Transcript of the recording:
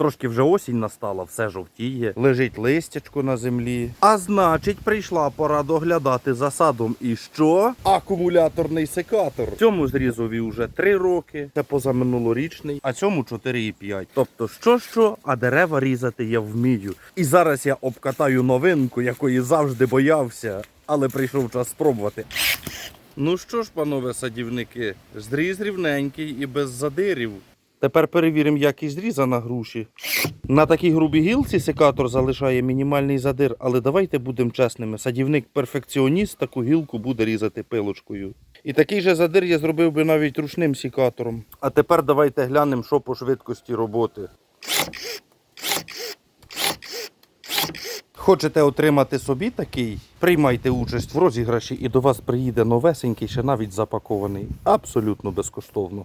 Трошки вже осінь настала, все жовтіє, лежить листячко на землі. А значить, прийшла пора доглядати за садом. І що? Акумуляторний секатор. Цьому зрізові вже 3 роки, це позаминулорічний, а цьому 4,5. Тобто, що що, а дерева різати я вмію. І зараз я обкатаю новинку, якої завжди боявся, але прийшов час спробувати. Ну що ж, панове садівники, зріз рівненький і без задирів. Тепер перевіримо якість зріза на груші. На такій грубій гілці секатор залишає мінімальний задир, але давайте будемо чесними. Садівник-перфекціоніст таку гілку буде різати пилочкою. І такий же задир я зробив би навіть ручним секатором. А тепер давайте глянемо, що по швидкості роботи. Хочете отримати собі такий? Приймайте участь в розіграші і до вас приїде новесенький, ще навіть запакований. Абсолютно безкоштовно.